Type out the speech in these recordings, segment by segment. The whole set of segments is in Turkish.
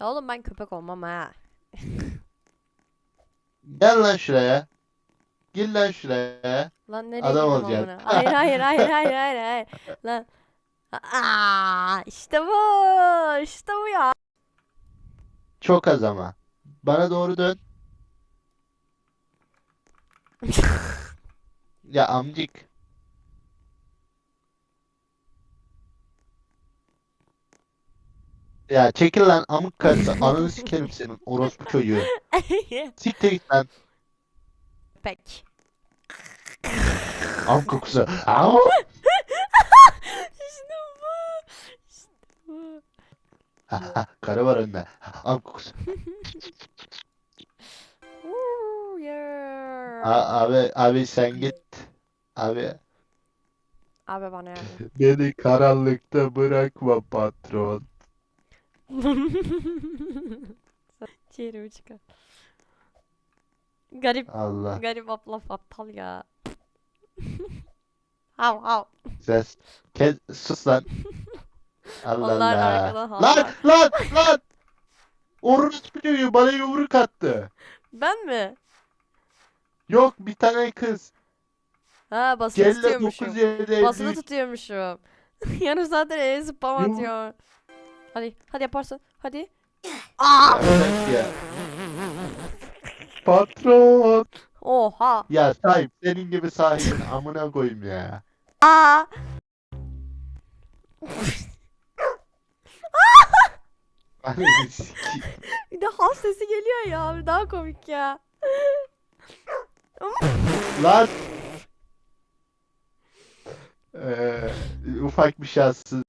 Ya oğlum ben köpek olmam ha. Gel lan şuraya. Gel lan şuraya. Lan nereye Adam girdim olacaksın. amına? Hayır hayır hayır hayır hayır hayır. Lan. Aa, işte bu. İşte bu ya. Çok az ama. Bana doğru dön. Ya amcık. Ya çekil lan amık karısı. Ananı sikerim senin orospu çocuğu. Siktir git lan. Köpek. Am kokusu. Au! İşte bu. İşte bu. Karı var önünde. Am kokusu. Woo, yeah. A- abi abi sen git. Abi Abi bana yardım. beni karanlıkta bırakma patron. Ciğerimi çıkar. Garip, Allah. garip abla aptal ya. hav hav. Ses. Kes, sus lan. Allah Onlar Allah. arkadan Lan havlar. lan lan. Orospu çocuğu bana yumruk attı. Ben mi? Yok bir tane kız. Ha basılı Kelle tutuyormuşum. 957 Basılı tutuyormuşum. Yarım saattir el spam Yum- atıyor. Hadi, hadi yaparsın. Hadi. Aa! ya. Patron. Oha. Ya sahip senin gibi sahibin amına koyayım ya. Aa! Ananı sikeyim. Bir de has sesi geliyor ya. Bir daha komik ya. Lan. Ee, ufak bir şanssız.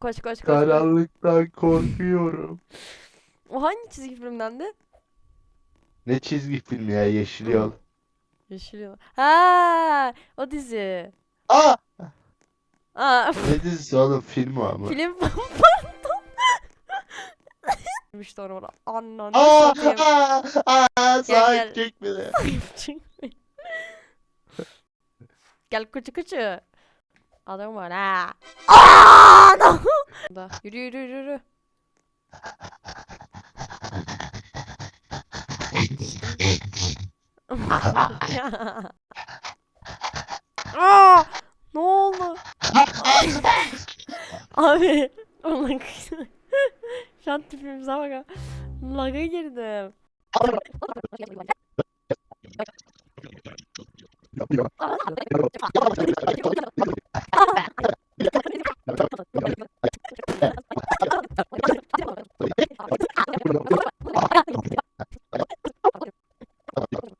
Koş koş koş. koş. Karanlıktan korkuyorum. O hangi çizgi filmdendi? Ne çizgi film ya Yeşil Yol. Yeşil Yol. Ha, o dizi. Aa! Aa, Ne dizisi oğlum film o ama. film pardon. İşte orada. Ananı Aa! satayım. Aa! Aa! gel. Sahip çek beni. Gel kuçu kuçu. Adam var ha. Aa! no! Yürü yürü yürü. yürü. Aa, ne oldu? Abi, onun Şu an tipimize bak. Laga girdim.